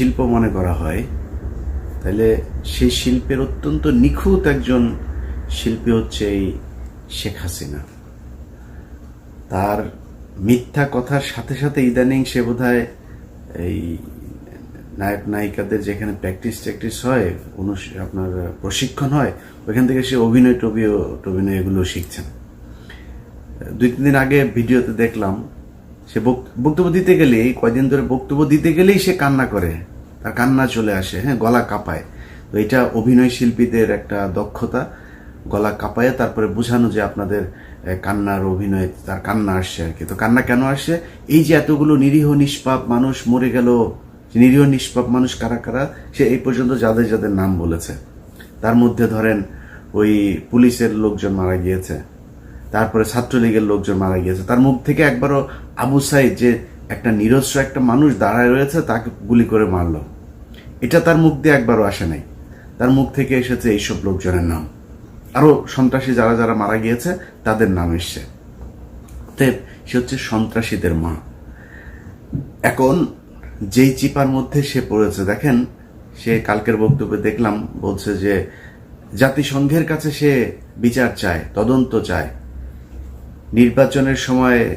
শিল্প মনে করা হয় তাহলে সেই শিল্পের অত্যন্ত নিখুঁত একজন শিল্পী হচ্ছে এই শেখ হাসিনা। তার মিথ্যা কথার সাথে সাথে ইদানিং সে বোধহয় এই নায়ক, নায়িকাদের যেখানে প্র্যাকটিস ট্যাকটিস হয় আপনার প্রশিক্ষণ হয়, ওইখান থেকে সে অভিনয় টবিও টবিনয় এগুলো শিখছেন। দুই তিন দিন আগে ভিডিওতে দেখলাম সে বক- বক্তব্য দিতে গেলেই, কয়দিন ধরে বক্তব্য দিতে গেলেই সে কান্না করে। তার কান্না চলে আসে হ্যাঁ গলা কাঁপায়। তো এটা অভিনয় শিল্পীদের একটা দক্ষতা। গলা কাঁপায় তারপরে বোঝানো যে আপনাদের কান্নার অভিনয়, তার কান্না আসছে আর কি। তো কান্না কেন আসছে? এই যে এতগুলো নিরীহ, নিষ্পাপ মানুষ মরে গেল নিরীহ, নিষ্পাপ মানুষ কারা কারা? সে এই পর্যন্ত যাদের যাদের নাম বলেছে। তার মধ্যে ধরেন ওই পুলিশের লোকজন মারা গিয়েছে। তারপরে ছাত্রলীগের লোকজন মারা গিয়েছে। তার মুখ থেকে একবারও আবু সাইদ যে একটা নিরস্ত্র একটা মানুষ দাঁড়ায় রয়েছে, তাকে গুলি করে মারলো। এটা তার মুখ দিয়ে একবারও আসে নাই। তার মুখ থেকে এসেছে এইসব লোকজনের নাম। আরও সন্ত্রাসী যারা যারা মারা গিয়েছে, তাদের নাম এসছে। অতএব সে হচ্ছে সন্ত্রাসীদের মা। এখন যেই চিপার মধ্যে সে পড়েছে, দেখেন, সে কালকের বক্তব্যে দেখলাম, বলছে যে, জাতিসংঘের কাছে সে বিচার চায়, তদন্ত চায়। নির্বাচনের সময়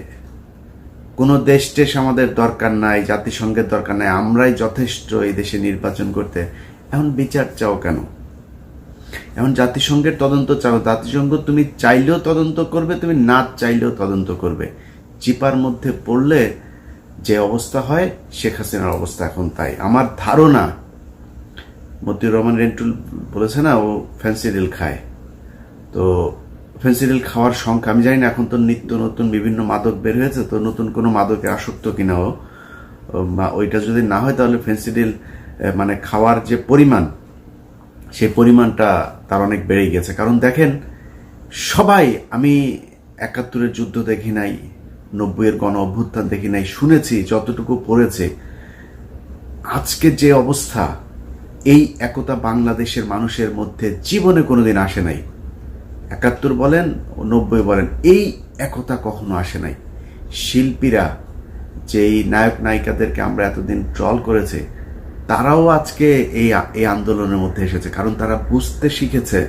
কোনো দেশ টেশ আমাদের দরকার নাই, জাতিসংঘের দরকার নাই, আমরাই যথেষ্ট এই দেশে নির্বাচন করতে। এখন বিচার চাও কেন? এখন জাতিসংঘের তদন্ত চাও। জাতিসংঘ তুমি চাইলেও তদন্ত করবে, তুমি না চাইলেও তদন্ত করবে। চিপার মধ্যে পড়লে যে অবস্থা হয়, শেখ হাসিনার অবস্থা এখন তাই। আমার ধারণা, মতিউর রহমান রেন্টুল বলেছে না, ও ফ্যান্সি রিল খায়। তো ফেন্সিডিল খাওয়ার সংখ্যা আমি জানি না, এখন তো নিত্য নতুন বিভিন্ন মাদক বের হয়েছে, তো নতুন কোনো মাদকে আসক্ত কিনা ও বা ওইটা যদি না হয় তাহলে ফেন্সিডিল মানে খাওয়ার যে পরিমাণ, সেই পরিমাণটা তার অনেক বেড়ে গেছে। কারণ দেখেন, সবাই, আমি একাত্তরের যুদ্ধ দেখি নাই, নব্বইয়ের গণ অভ্যুত্থান দেখি নাই, শুনেছি, যতটুকু পড়েছে। আজকে যে অবস্থা, এই একতা বাংলাদেশের মানুষের মধ্যে জীবনে কোনোদিন আসে নাই। একাত্তর বলেন ও নব্বই বলেন, এই একতা কখনো আসে নাই। শিল্পীরা যেই নায়ক নায়িকাদেরকে আমরা এতদিন ট্রল করেছে, তারাও আজকে এই এই আন্দোলনের মধ্যে এসেছে। কারণ তারা বুঝতে শিখেছে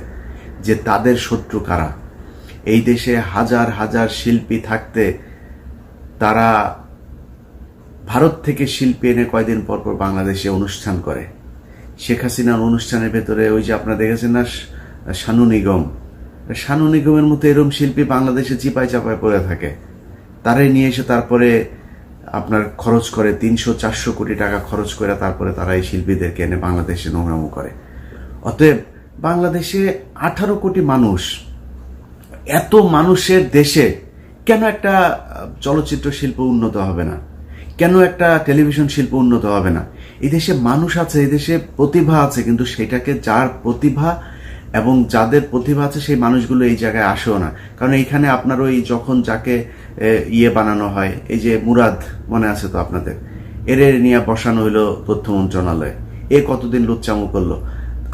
যে তাদের শত্রু কারা। এই দেশে হাজার হাজার শিল্পী থাকতে তারা ভারত থেকে শিল্পী এনে কয়দিন পর পর বাংলাদেশে অনুষ্ঠান করে। শেখ হাসিনার অনুষ্ঠানের ভেতরে ওই যে আপনারা দেখেছেন না শানু নিগম শানু নিগমের মতো এরম শিল্পী বাংলাদেশে চিপায় চাপায় পড়ে থাকে। তারাই নিয়ে এসে তারপরে আপনার খরচ করে তিনশো, চারশো কোটি টাকা খরচ করে তারপরে তারা এই শিল্পীদেরকে এনে বাংলাদেশে নোংরামো করে। অতএব বাংলাদেশে আঠারো কোটি মানুষ, এত মানুষের দেশে কেন একটা চলচ্চিত্র শিল্প উন্নত হবে না? কেন একটা টেলিভিশন শিল্প উন্নত হবে না? এই দেশে মানুষ আছে এই দেশে প্রতিভা আছে, কিন্তু সেটাকে যার প্রতিভা এবং যাদের প্রতিভা আছে, সেই মানুষগুলো এই জায়গায় আসেও না। কারণ এইখানে আপনার ওই যখন যাকে ইয়ে বানানো হয়, এই যে মুরাদ মনে আছে তো আপনাদের? এর নিয়ে বসানো হইল তথ্য মন্ত্রণালয়ে। এ কতদিন লুচ্চামু করল?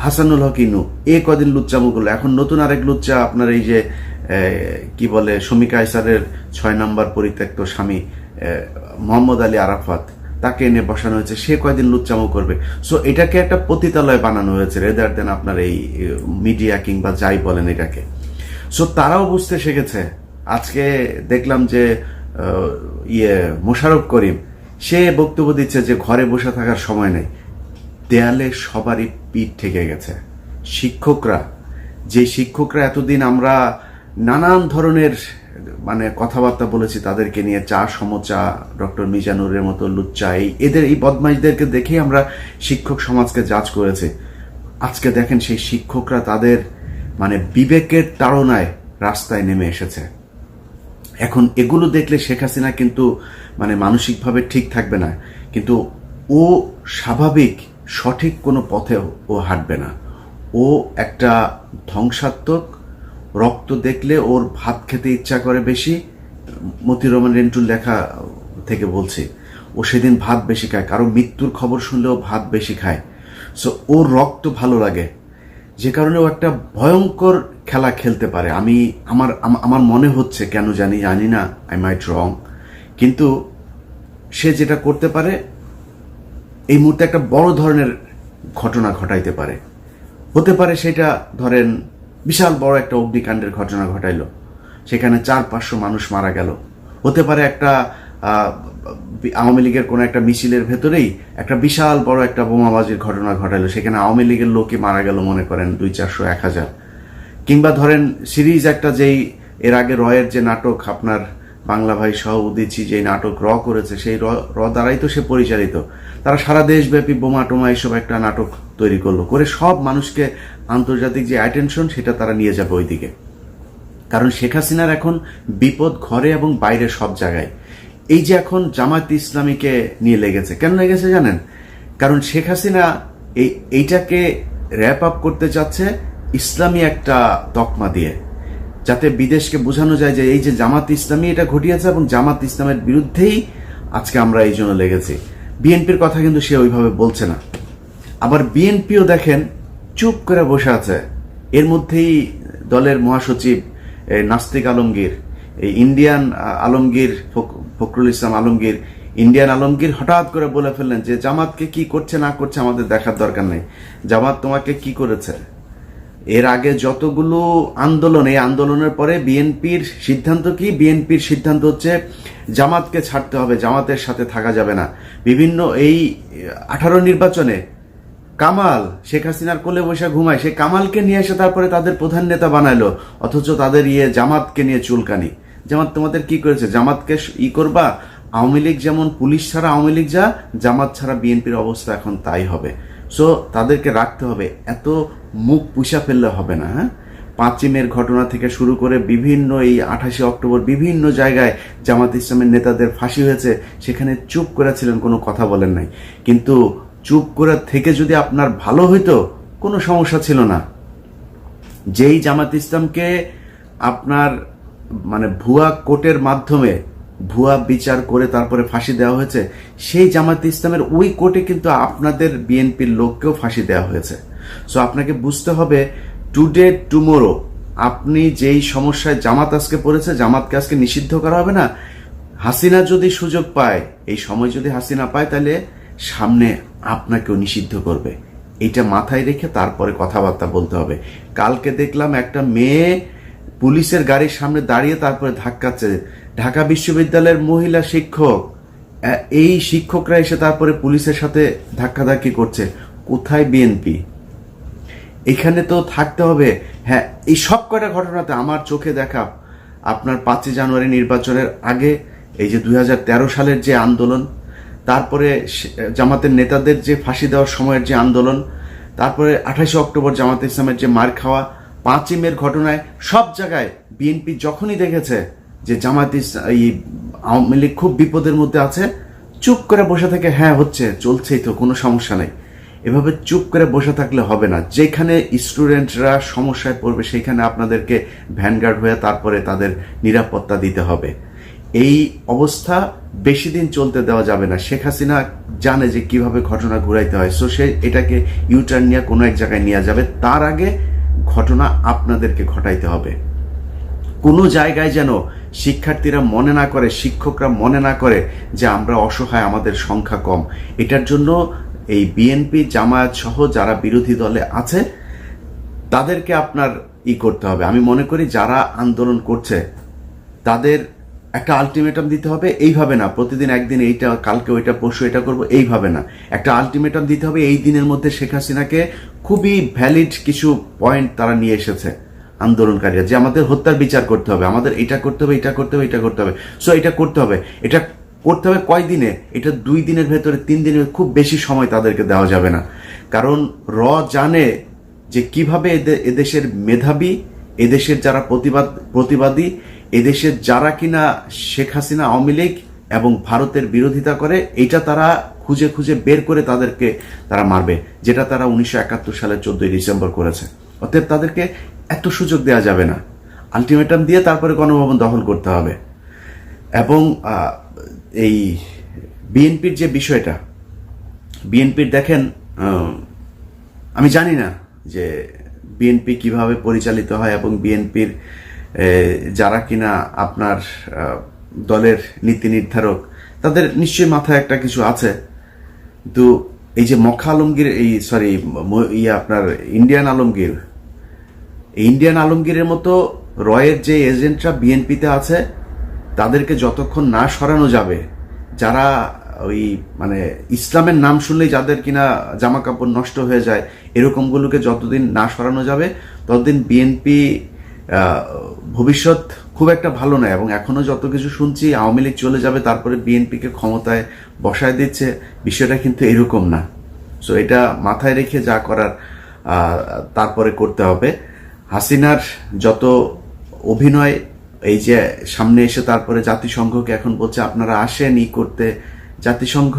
হাসানুল হক ইনু, এ কদিন লুচ্চামু করল? এখন নতুন আরেক লুচ্চা আপনার এই যে কি বলে শমিকা আইসারের ছয় নম্বর পরিত্যক্ত স্বামী মোহাম্মদ আলী আরাফাত। তাকে এনে বসানো হয়েছে। সে কয়দিন লুচ্চামো করবে? সো এটাকে একটা পতিতালয় বানানো হয়েছে রেদার দেন আপনার এই মিডিয়া কিংবা যাই বলেন এটাকে। সো তারাও বুঝতে শিখেছে। আজকে দেখলাম যে ইয়ে মোশারফ করিম, সে বক্তব্য দিচ্ছে যে, ঘরে বসে থাকার সময় নেই। দেয়ালে সবারই পিঠ ঠেকে গেছে। শিক্ষকরা, যে শিক্ষকরা এতদিন আমরা নানান ধরনের মানে কথাবার্তা বলেছি, তাদেরকে নিয়ে চা সমচা, ডক্টর মিজানুরের মতো লুচ্চা, এই এদের, এই বদমাইশদেরকে দেখেই আমরা শিক্ষক সমাজকে জাজ করেছি। আজকে দেখেন সেই শিক্ষকরা তাদের মানে বিবেকের তাড়নায় রাস্তায় নেমে এসেছে। এখন এগুলো দেখলে শেখ হাসিনা কিন্তু মানে মানসিকভাবে ঠিক থাকবে না। কিন্তু ও স্বাভাবিক সঠিক কোনো পথে ও হাঁটবে না। ও একটা ধ্বংসাত্মক রক্ত দেখলে ওর ভাত খেতে ইচ্ছা করে বেশি, মতিউর রহমান রেন্টুর লেখা থেকে বলছি, ও সেদিন ভাত বেশি খায়, কারও মৃত্যুর খবর শুনলেও ভাত বেশি খায়। সো ওর রক্ত ভালো লাগে। যে কারণে ও একটা ভয়ঙ্কর খেলা খেলতে পারে। আমি, আমার আমার মনে হচ্ছে, কেন জানি জানি না আই মাইট রং কিন্তু সে যেটা করতে পারে, এই মুহূর্তে একটা বড় ধরনের ঘটনা ঘটাইতে পারে। হতে পারে সেটা, ধরেন বিশাল বড় একটা অগ্নিকাণ্ডের ঘটনা ঘটাইলো। সেখানে চার পাঁচশো মানুষ মারা গেল। হতে পারে একটা আওয়ামী লীগের কোনো একটা মিছিলের ভেতরেই একটা বিশাল বড় একটা বোমাবাজির ঘটনা ঘটাইলো। সেখানে আওয়ামী লীগের লোকই মারা গেল মনে করেন দুই চারশো এক হাজার। কিংবা ধরেন সিরিজ একটা যেই, এর আগে রয়ের যে নাটক আপনার বাংলা ভাই সহ উদিচি যে নাটক র করেছে, সেই র দ্বারাই তো সে পরিচালিত। তারা সারা দেশব্যাপী বোমা টোমা এসব একটা নাটক তৈরি করল। করে সব মানুষকে আন্তর্জাতিক যে অ্যাটেনশন সেটা তারা নিয়ে যাবে ওইদিকে। কারণ শেখ হাসিনার এখন বিপদ ঘরে এবং বাইরে সব জায়গায়। এই যে এখন জামাত ইসলামীকে নিয়ে লেগেছে, কেন লেগেছে জানেন? কারণ শেখ হাসিনা এই, এইটাকে র্যাপ আপ করতে চাচ্ছে ইসলামী একটা তকমা দিয়ে। যাতে বিদেশকে বোঝানো যায় যে এই যে জামাত ইসলামী এটা ঘটিয়েছে এবং জামাত ইসলামের বিরুদ্ধেই আজকে আমরা এই জন্য লেগেছি। বিএনপির কথা কিন্তু সে ওইভাবে বলছে না। আবার বিএনপিও দেখেন চুপ করে বসে আছে। এর মধ্যেই দলের মহাসচিব নাস্তিক আলমগীর ইন্ডিয়ান আলমগীর ফখরুল ইসলাম আলমগীর, ইন্ডিয়ান আলমগীর হঠাৎ করে বলে ফেললেন যে, জামাতকে কি করছে, না করছে আমাদের দেখার দরকার নেই। জামাত তোমাকে কি করেছে? এর আগে যতগুলো আন্দোলন, এই আন্দোলনের পরে বিএনপির সিদ্ধান্ত কি? বিএনপির সিদ্ধান্ত হচ্ছে জামাতকে ছাড়তে হবে, জামাতের সাথে থাকা যাবে না। বিভিন্ন এই আঠারো নির্বাচনে কামাল, শেখ হাসিনার কোলে বসে ঘুমায়। সে কামালকে নিয়ে এসে তারপরে তাদের প্রধান নেতা বানাইলো। অথচ তাদের ইয়ে জামাতকে নিয়ে চুলকানি। জামাত তোমাদের কি করেছে? জামাতকে ই করবা? আওয়ামী লীগ যেমন পুলিশ ছাড়া আওয়ামী লীগ যা, জামাত ছাড়া বিএনপির অবস্থা এখন তাই হবে। সো তাদেরকে রাখতে হবে। এত মুখ পুষা ফেললে হবে না হ্যাঁ? পাঁচই মের ঘটনা থেকে শুরু করে বিভিন্ন এই আঠাশে অক্টোবর বিভিন্ন জায়গায় জামাত ইসলামের নেতাদের ফাঁসি হয়েছে। সেখানে চুপ করেছিলেন, কোনো কথা বলেন নাই। কিন্তু চুপ করে থেকে যদি আপনার ভালো হইতো, কোনো সমস্যা ছিল না। যেই জামাত ইসলামকে আপনার মানে ভুয়া কোর্টের মাধ্যমে ভুয়া বিচার করে তারপরে ফাঁসি দেওয়া হয়েছে, সেই জামাত ইসলামের ওই কোর্টে কিন্তু আপনাদের বিএনপির লোককেও ফাঁসি দেওয়া হয়েছে। সো আপনাকে বুঝতে হবে টুডে টুমোরো আপনি যেই সমস্যায় জামাত আজকে পড়েছে, জামাতকে আজকে নিষিদ্ধ করা হবে না। হাসিনা যদি সুযোগ পায়, এই সময় যদি হাসিনা পায়, তাহলে সামনে আপনাকেও নিষিদ্ধ করবে। এটা মাথায় রেখে তারপরে কথাবার্তা বলতে হবে। কালকে দেখলাম একটা মেয়ে পুলিশের গাড়ির সামনে দাঁড়িয়ে তারপরে ধাক্কাচ্ছে। ঢাকা বিশ্ববিদ্যালয়ের মহিলা শিক্ষক। এই শিক্ষকরা এসে তারপরে পুলিশের সাথে ধাক্কাধাক্কি করছে। কোথায় বিএনপি এখানে তো থাকতে হবে। হ্যাঁ এই সব কয়টা ঘটনাতে আমার চোখে দেখা আপনার পাঁচই জানুয়ারি নির্বাচনের আগে, এই যে দু হাজার তেরো সালের যে আন্দোলন তারপরে জামাতের নেতাদের যে ফাঁসি দেওয়ার সময়ের যে আন্দোলন, তারপরে আঠাশে অক্টোবর জামাত ইসলামের যে মার খাওয়া, পাঁচই মের ঘটনায় সব জায়গায় বিএনপি যখনই দেখেছে যে জামাত এই আওয়ামী লীগ খুব বিপদের মধ্যে আছে, চুপ করে বসে থেকে হ্যাঁ হচ্ছে, চলছেই তো, কোনো সমস্যা নেই। এভাবে চুপ করে বসে থাকলে হবে না। যেখানে স্টুডেন্টরা সমস্যায় পড়বে, সেখানে আপনাদেরকে ভ্যানগার্ড হয়ে তারপরে তাদের নিরাপত্তা দিতে হবে। এই অবস্থা বেশি দিন চলতে দেওয়া যাবে না। শেখ হাসিনা জানে যে কীভাবে ঘটনা ঘুরাইতে হয়। সো সে এটাকে ইউটার্ন নিয়ে কোনো এক জায়গায় নিয়ে যাবে। তার আগে ঘটনা আপনাদেরকে ঘটাইতে হবে। কোনো জায়গায় যেন শিক্ষার্থীরা মনে না করে, শিক্ষকরা মনে না করে যে আমরা অসহায়, আমাদের সংখ্যা কম। এটার জন্য এই বিএনপি জামায়াত সহ যারা বিরোধী দলে আছে, তাদেরকে আপনার ই করতে হবে। আমি মনে করি যারা আন্দোলন করছে, তাদের একটা আলটিমেটাম দিতে হবে, এইভাবে না। প্রতিদিন একদিন এইটা, কালকে ওইটা, পরশু এটা করব, এইভাবে না। একটা আলটিমেটাম দিতে হবে, এই দিনের মধ্যে শেখ হাসিনাকে খুবই ভ্যালিড কিছু পয়েন্ট তারা নিয়ে এসেছে আন্দোলনকারীরা, যে আমাদের হত্যার বিচার করতে হবে, আমাদের এটা করতে হবে, এটা করতে হবে, এটা করতে হবে। সো এটা করতে হবে। এটা করতে হবে কয় দিনে? এটা দুই দিনের ভেতরে, তিন দিনের খুব বেশি সময় তাদেরকে দেওয়া যাবে না। কারণ র জানে যে কীভাবে এদে- এদেশের মেধাবী, এদেশের যারা প্রতিবাদ, প্রতিবাদী এদেশের যারা কিনা শেখ হাসিনা আওয়ামী লীগ এবং ভারতের বিরোধিতা করে, এটা তারা খুঁজে খুঁজে বের করে তাদেরকে তারা মারবে, যেটা তারা উনিশশো একাত্তর সালের চোদ্দই ডিসেম্বর করেছে। অতএব তাদেরকে এত সুযোগ দেওয়া যাবে না। আলটিমেটাম দিয়ে তারপরে গণভবন দখল করতে হবে। এবং এই বিএনপির যে বিষয়টা, বিএনপির দেখেন আমি জানি না যে বিএনপি কীভাবে পরিচালিত হয় এবং বিএনপির যারা কিনা আপনার দলের নীতি নির্ধারক, তাদের নিশ্চয়ই মাথায় একটা কিছু আছে। কিন্তু এই যে মখা আলমগীর, এই সরি ইয়ে আপনার ইন্ডিয়ান আলমগীর ইন্ডিয়ান আলমগীরের মতো রয়ের যে এজেন্টরা বিএনপিতে আছে, তাদেরকে যতক্ষণ না সরানো যাবে, যারা ওই মানে ইসলামের নাম শুনলেই যাদের কিনা জামা কাপড় নষ্ট হয়ে যায়, এরকমগুলোকে যতদিন না সরানো যাবে, ততদিন বিএনপি ভবিষ্যৎ খুব একটা ভালো নয় এবং এখনও যত কিছু শুনছি, আওয়ামী লীগ চলে যাবে, তারপরে বিএনপিকে ক্ষমতায় বসায় দিচ্ছে, বিষয়টা কিন্তু এরকম না। সো এটা মাথায় রেখে যা করার তারপরে করতে হবে। হাসিনার যত অভিনয়, এই যে সামনে এসে তারপরে জাতিসংঘকে এখন বলছে, আপনারা আসেন ই করতে। জাতিসংঘ,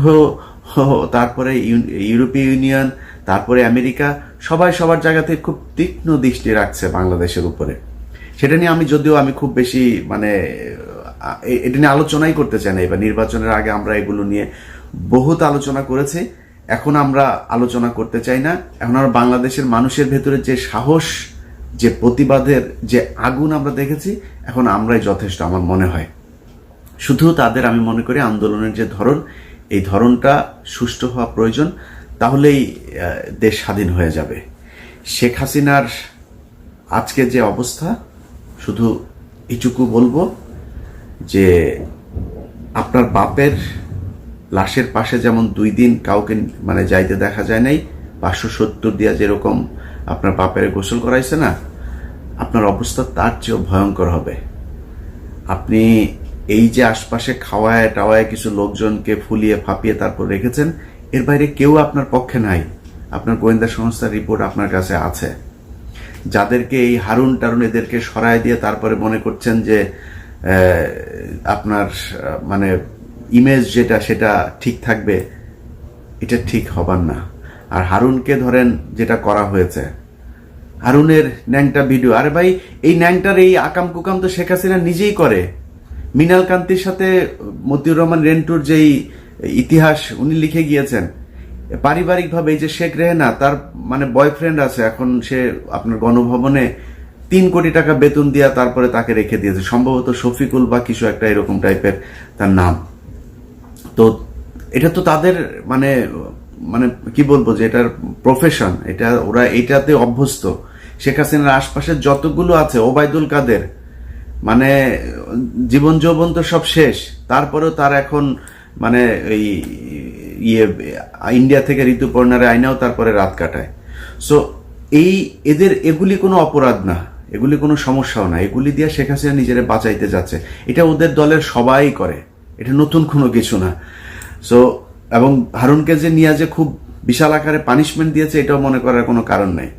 তারপরে ইউরোপীয় ইউনিয়ন, তারপরে আমেরিকা, সবাই সবার জায়গাতে খুব তীক্ষ্ণ দৃষ্টি রাখছে বাংলাদেশের উপরে। সেটা নিয়ে আমি যদিও আমি খুব বেশি মানে এটা নিয়ে আলোচনাই করতে চাই না। এবার নির্বাচনের আগে আমরা এগুলো নিয়ে বহুত আলোচনা করেছি। এখন আমরা আলোচনা করতে চাই না। এখন আমরা বাংলাদেশের মানুষের ভেতরে যে সাহস, যে প্রতিবাদের যে আগুন আমরা দেখেছি, এখন আমরাই যথেষ্ট আমার মনে হয়। শুধু তাদের আমি মনে করি আন্দোলনের যে ধরন, এই ধরনটা সুষ্ঠু হওয়া প্রয়োজন, তাহলেই দেশ স্বাধীন হয়ে যাবে। শেখ হাসিনার আজকে যে অবস্থা শুধু এইটুকু বলব যে আপনার বাপের লাশের পাশে যেমন দুই দিন কাউকে মানে যাইতে দেখা যায় নাই, পাঁচশো সত্তর দিয়া যেরকম আপনার বাপের গোসল করাইছে না, আপনার অবস্থা তার চেয়েও ভয়ঙ্কর হবে। আপনি এই যে আশপাশে খাওয়ায় টাওয়ায় কিছু লোকজনকে ফুলিয়ে ফাঁপিয়ে তারপর রেখেছেন, এর বাইরে কেউ আপনার পক্ষে নাই। আপনার গোয়েন্দা সংস্থার রিপোর্ট আপনার কাছে আছে। যাদেরকে এই হারুন টারুন এদেরকে সরায় দিয়ে তারপরে মনে করছেন যে আপনার মানে ইমেজ যেটা, সেটা ঠিক থাকবে, এটা ঠিক হবার না। আর হারুনকে ধরেন যেটা করা হয়েছে। হারুনের ন্যাংটা ভিডিও আরে ভাই, এই ন্যাংটার এই আকাম কুকাম তো শেখ হাসিনা নিজেই করে। মিনাল কান্তির সাথে মতিউর রহমান রেন্টুর যেই ইতিহাস, উনি লিখে গিয়েছেন। পারিবারিকভাবে এই যে শেখ রেহেনা, তার মানে বয়ফ্রেন্ড আছে, এখন সে আপনার গণভবনে তিন কোটি টাকা বেতন দিয়া তারপরে তাকে রেখে দিয়েছে। সম্ভবত শফিকুল বা কিছু একটা এরকম টাইপের তার নাম। তো এটা তো তাদের মানে মানে কি বলব যে এটার প্রফেশন এটা ওরা এটাতে অভ্যস্ত। শেখ হাসিনার আশপাশের যতগুলো আছে, ওবায়দুল কাদের মানে জীবন যৌবন তো সব শেষ, তারপরেও তার এখন মানে এই ইয়ে ইন্ডিয়া থেকে ঋতুপর্ণারে আইনাও তারপরে রাত কাটায়। সো এই এদের, এগুলি কোনো অপরাধ না। এগুলি কোনো সমস্যাও না। এগুলি দিয়ে শেখ হাসিনা নিজেরা বাঁচাইতে যাচ্ছে। এটা ওদের দলের সবাই করে। এটা নতুন কোনো কিছু না। সো এবং হারুনকে যে নিয়ে যে খুব বিশাল আকারে পানিশমেন্ট দিয়েছে, এটাও মনে করার কোনো কারণ নেই।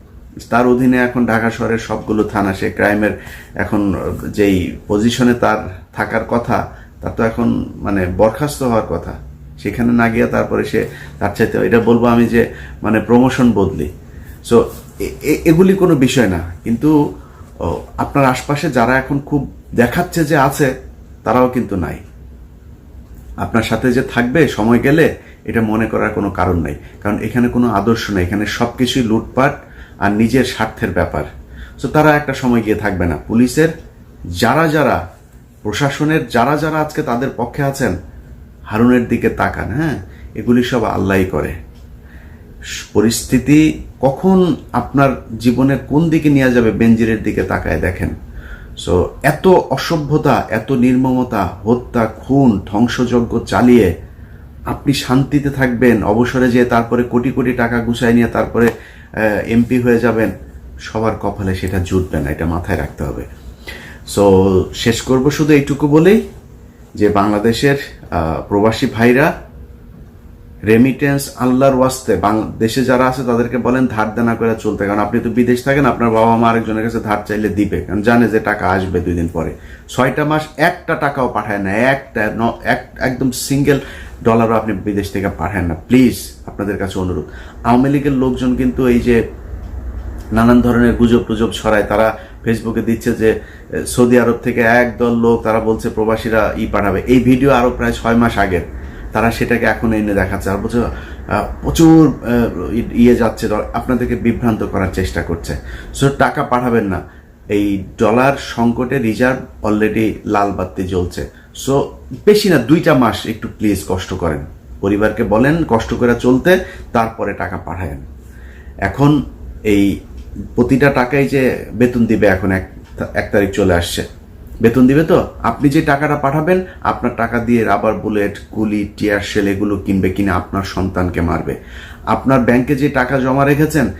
তার অধীনে এখন ঢাকা শহরের সবগুলো থানা, সে ক্রাইমের এখন যেই পজিশনে তার থাকার কথা, তা তো এখন মানে বরখাস্ত হওয়ার কথা। সেখানে না গিয়ে তারপরে সে তার চাইতে এটা বলব আমি যে মানে প্রমোশন বদলি। সো এগুলি কোনো বিষয় না। কিন্তু আপনার আশপাশে যারা এখন খুব দেখাচ্ছে যে আছে, তারাও কিন্তু নাই। আপনার সাথে যে থাকবে, সময় গেলে, এটা মনে করার কোনো কারণ নাই। কারণ এখানে কোনো আদর্শ নেই। এখানে সব কিছুই লুটপাট আর নিজের স্বার্থের ব্যাপার। সো তারা একটা সময় গিয়ে থাকবে না। পুলিশের যারা যারা, প্রশাসনের যারা যারা আজকে তাদের পক্ষে আছেন হারুনের দিকে তাকান হ্যাঁ? এগুলি সব আল্লাহই করে। পরিস্থিতি কখন আপনার জীবনের কোন দিকে নিয়ে যাবে বেঞ্জিরের দিকে তাকায় দেখেন। সো এত অসভ্যতা, এত নির্মমতা, হত্যা, খুন, ধ্বংসযজ্ঞ চালিয়ে আপনি শান্তিতে থাকবেন, অবসরে যেয়ে তারপরে কোটি কোটি টাকা গুছাই নিয়ে তারপরে এমপি হয়ে যাবেন, সবার কপালে সেটা জুটবে না, এটা মাথায় রাখতে হবে। সো শেষ করব শুধু এইটুকু বলেই। যে বাংলাদেশের প্রবাসী ভাইরা রেমিটেন্স আল্লাহর ওয়াস্তে দেশে যারা আছে তাদেরকে বলেন ধার দেনা করে চলতে। কারণ আপনি তো বিদেশ থাকেন, আপনার বাবা মা আরেকজনের কাছে ধার চাইলে দিবে। কারণ জানে যে টাকা আসবে দুই দিন পরে। ছয়টা মাস একটা টাকাও পাঠায় না, একটা একদম সিঙ্গেল ডলারও আপনি বিদেশ থেকে পাঠান না। প্লিজ আপনাদের কাছে অনুরোধ। আওয়ামী লীগের লোকজন কিন্তু এই যে নানান ধরনের গুজব টুজব ছড়ায়, তারা ফেসবুকে দিচ্ছে যে সৌদি আরব থেকে একদল লোক, তারা বলছে প্রবাসীরা ই পাঠাবে। এই ভিডিও আরও প্রায় ছয় মাস আগের তারা সেটাকে এখন এনে দেখাচ্ছে। আর বলছে প্রচুর ইয়ে যাচ্ছে আপনাদেরকে বিভ্রান্ত করার চেষ্টা করছে। সো, টাকা পাঠাবেন না। এই ডলার সংকটে রিজার্ভ অলরেডি লাল বাতি জ্বলছে। সো, বেশি না, দুইটা মাস একটু প্লিজ কষ্ট করেন। পরিবারকে বলেন, কষ্ট করে চলতে, তারপরে টাকা পাঠায়েন। এখন এই প্রতিটা টাকাই যে বেতন দিবে এখন এক এক তারিখ চলে আসছে। বেতন দিবে তো? আপনি যে টাকাটা পাঠাবেন, আপনার টাকা দিয়ে রাবার বুলেট গুলি টিয়ার সেল এগুলো কিনবে কিনে আপনার সন্তানকে মারবে। আপনার ব্যাংকে যে টাকা জমা রেখেছেন